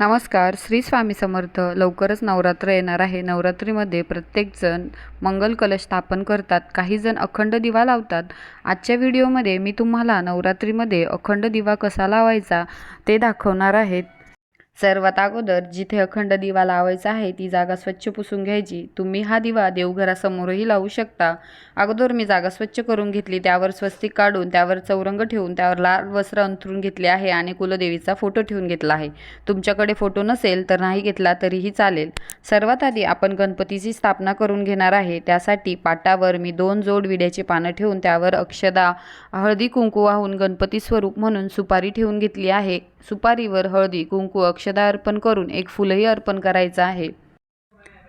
नमस्कार. श्री स्वामी समर्थ. लवकरच नवरात्र येणार आहे. नवरात्रीमध्ये प्रत्येकजण मंगल कलश स्थापन करतात. काही जण अखंड दिवा लावतात. आजच्या व्हिडिओमध्ये मी तुम्हाला नवरात्रीमध्ये अखंड दिवा कसा लावायचा ते दाखवणार आहेत सर्वात अगोदर जिथे अखंड दिवा लावायचा आहे ती जागा स्वच्छ पुसून घ्यायची. तुम्ही हा दिवा देवघरासमोरही लावू शकता. अगोदर मी जागा स्वच्छ करून घेतली त्यावर स्वस्तिक काढून त्यावर चौरंग ठेवून त्यावर लाल वस्त्र अंथरून घेतले आहे आणि कुलदेवीचा फोटो ठेवून घेतला आहे. तुमच्याकडे फोटो नसेल तर नाही घेतला तरीही चालेल. सर्वात आधी आपण गणपतीची स्थापना करून घेणार आहे. त्यासाठी पाटावर मी दोन जोड विड्याची पानं ठेवून त्यावर अक्षदा हळदी कुंकू वाहून गणपती स्वरूप म्हणून सुपारी ठेवून घेतली आहे. सुपारीवर हळदी कुंकू अक्षदा अर्पण करून एक फुलही अर्पण करायचं आहे.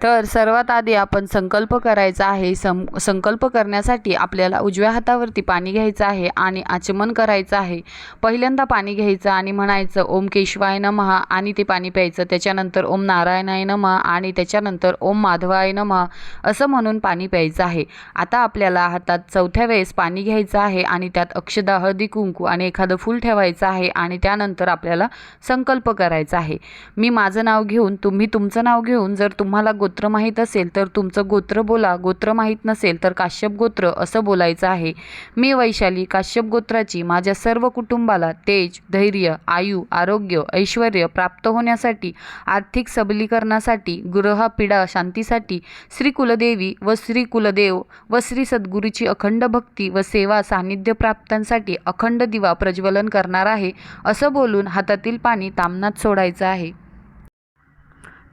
तर सर्वात आधी आपण संकल्प करायचा आहे. सं संकल्प करण्यासाठी आपल्याला उजव्या हातावरती पाणी घ्यायचं आहे आणि आचमन करायचं आहे. पहिल्यांदा पाणी घ्यायचं आणि म्हणायचं ओम केशवाय नमः आणि ते पाणी प्यायचं. त्याच्यानंतर ओम नारायणाय नमः आणि त्याच्यानंतर ओम माधवाय नमः असं म्हणून पाणी प्यायचं आहे. आता आपल्याला हातात चौथ्या वेळेस पाणी घ्यायचं आहे आणि त्यात अक्षदा हळदी कुंकू आणि एखादं फूल ठेवायचं आहे आणि त्यानंतर आपल्याला संकल्प करायचा आहे. मी माझं नाव घेऊन तुम्ही तुमचं नाव घेऊन जर तुम्हाला गोत्र माहीत असेल तर तुमचं गोत्र बोला. गोत्र माहीत नसेल तर काश्यप गोत्र असं बोलायचं आहे. मी वैशाली काश्यप गोत्राची माझ्या सर्व कुटुंबाला तेज धैर्य आयु आरोग्य ऐश्वर प्राप्त होण्यासाठी आर्थिक सबलीकरणासाठी गृहपीडा शांतीसाठी श्री कुलदेवी व श्री कुलदेव व श्री सद्गुरूची अखंड भक्ती व सेवा सानिध्य प्राप्तांसाठी अखंड दिवा प्रज्वलन करणार आहे असं बोलून हातातील पाणी तामनात सोडायचं आहे.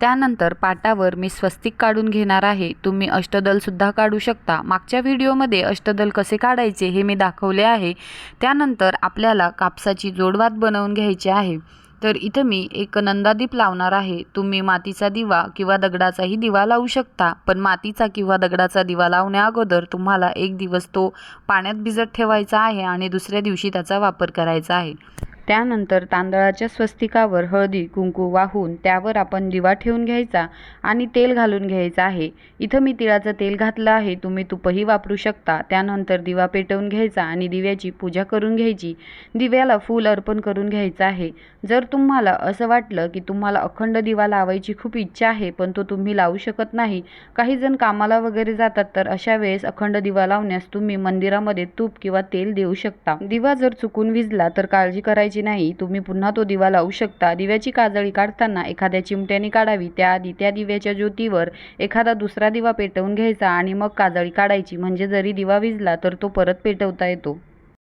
त्यानंतर पाटावर मी स्वस्तिक काढून घेणार आहे. तुम्ही अष्टदलसुद्धा काढू शकता. मागच्या व्हिडिओमध्ये अष्टदल कसे काढायचे हे मी दाखवले आहे. त्यानंतर आपल्याला कापसाची जोडवात बनवून घ्यायची आहे. तर इथं मी एक नंदादीप लावणार आहे. तुम्ही मातीचा दिवा किंवा दगडाचाही दिवा लावू शकता. पण मातीचा किंवा दगडाचा दिवा लावण्या अगोदर तुम्हाला एक दिवस तो पाण्यात भिजत ठेवायचा आहे आणि दुसऱ्या दिवशी त्याचा वापर करायचा आहे. त्यानंतर तांदळाच्या स्वस्तिकावर हळदी कुंकू वाहून त्यावर आपण दिवा ठेवून घ्यायचा आणि तेल घालून घ्यायचं आहे. इथं मी तिळाचं तेल घातलं आहे. तुम्ही तुपही वापरू शकता. त्यानंतर दिवा पेटवून घ्यायचा आणि दिव्याची पूजा करून घ्यायची. दिव्याला फूल अर्पण करून घ्यायचं आहे. जर तुम्हाला असं वाटलं की तुम्हाला अखंड दिवा लावायची खूप इच्छा आहे पण तो तुम्ही लावू शकत नाही काही जण कामाला वगैरे जातात तर अशा वेळेस अखंड दिवा लावण्यास तुम्ही मंदिरामध्ये तूप किंवा तेल देऊ शकता. दिवा जर चुकून विजला तर काळजी करायची नाही. तुम्ही पुन्हा तो दिवा लावू शकता. दिव्याची काजळी काढताना एखाद्या चिमट्याने काढावी. त्याआधी त्या दिव्याच्या ज्योतीवर एखादा दुसरा दिवा पेटवून घ्यायचा आणि मग काजळी काढायची. म्हणजे जरी दिवा विजला तर तो परत पेटवता येतो.